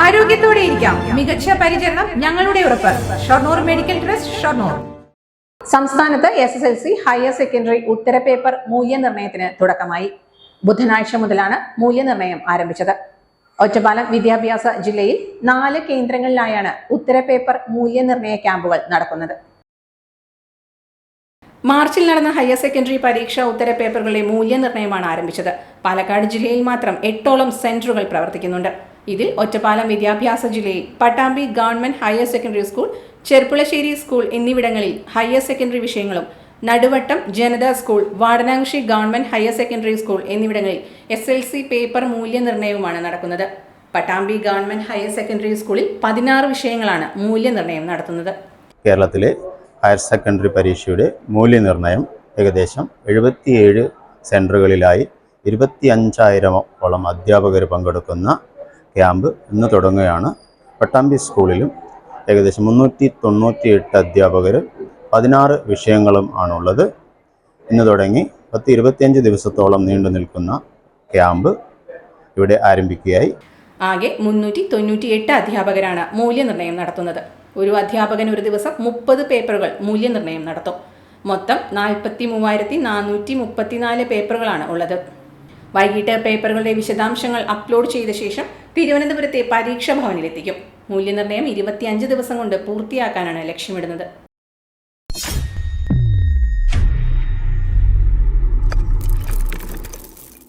ആരോഗ്യത്തോടെ ഇരിക്കാം. മികച്ച പരിചരണം ഞങ്ങളുടെ ഉറപ്പ്. Shoranur medical trust Shoranur. സംസ്ഥാനത്ത് S S L C higher secondary ഉത്തര പേപ്പർ മൂല്യനിർണയത്തിന് തുടക്കമായി. ബുധനാഴ്ച മുതലാണ് മൂല്യനിർണയം ആരംഭിച്ചത്. ഒറ്റപ്പാലം വിദ്യാഭ്യാസ ജില്ലയിൽ നാല് കേന്ദ്രങ്ങളിലായാണ് ഉത്തര പേപ്പർ മൂല്യനിർണയ ക്യാമ്പുകൾ നടക്കുന്നത്. മാർച്ചിൽ നടന്ന ഹയർ സെക്കൻഡറി പരീക്ഷ പരീക്ഷാ ഉത്തരപേപ്പറുകളുടെ മൂല്യനിർണയമാണ് ആരംഭിച്ചത്. പാലക്കാട് ജില്ലയിൽ മാത്രം എട്ടോളം സെന്ററുകൾ പ്രവർത്തിക്കുന്നുണ്ട്. ഇതിൽ ഒറ്റപ്പാലം വിദ്യാഭ്യാസ ജില്ലയിൽ Pattambi government higher secondary school Cherpulassery school എന്നിവിടങ്ങളിൽ ഹയർ സെക്കൻഡറി വിഷയങ്ങളും Naduvattam Janata school Vadanamkurissi government higher secondary school എന്നിവിടങ്ങളിൽ എസ് എൽ സി പേപ്പർ മൂല്യനിർണയവുമാണ് നടക്കുന്നത്. പട്ടാമ്പി ഗവൺമെന്റ് ഹയർ സെക്കൻഡറി സ്കൂളിൽ പതിനാറ് വിഷയങ്ങളാണ് മൂല്യനിർണയം നടത്തുന്നത്. കേരളത്തിലെ ഹയർ സെക്കൻഡറി പരീക്ഷയുടെ മൂല്യനിർണയം ഏകദേശം എഴുപത്തിയേഴ് സെന്ററുകളിലായി ഇരുപത്തി അഞ്ചായിരമോളം അധ്യാപകർ പങ്കെടുക്കുന്ന ക്യാമ്പ് ഇന്ന് തുടങ്ങുകയാണ്. പട്ടാമ്പി സ്കൂളിലും ഏകദേശം മുന്നൂറ്റി തൊണ്ണൂറ്റി എട്ട് അധ്യാപകർ പതിനാറ് വിഷയങ്ങളും ആണുള്ളത്. ഇന്ന് തുടങ്ങി പത്ത് ഇരുപത്തിയഞ്ച് ദിവസത്തോളം നീണ്ടു നിൽക്കുന്ന ക്യാമ്പ് ഇവിടെ ആരംഭിക്കുകയായി. ആകെ മുന്നൂറ്റി തൊണ്ണൂറ്റി എട്ട് അധ്യാപകരാണ് മൂല്യനിർണയം നടത്തുന്നത്. ഒരു അധ്യാപകൻ ഒരു ദിവസം മുപ്പത് പേപ്പറുകൾ മൂല്യനിർണയം നടത്തും. മൊത്തം നാൽപ്പത്തി മൂവായിരത്തി നാനൂറ്റി മുപ്പത്തിനാല് പേപ്പറുകളാണ് ഉള്ളത്. വൈകിട്ട് പേപ്പറുകളുടെ വിശദാംശങ്ങൾ അപ്ലോഡ് ചെയ്ത ശേഷം തിരുവനന്തപുരത്തെ പരീക്ഷാ ഭവനിലെത്തിക്കും മൂല്യനിർണയം ഇരുപത്തിയഞ്ച് ദിവസം കൊണ്ട് പൂർത്തിയാക്കാനാണ് ലക്ഷ്യമിടുന്നത്.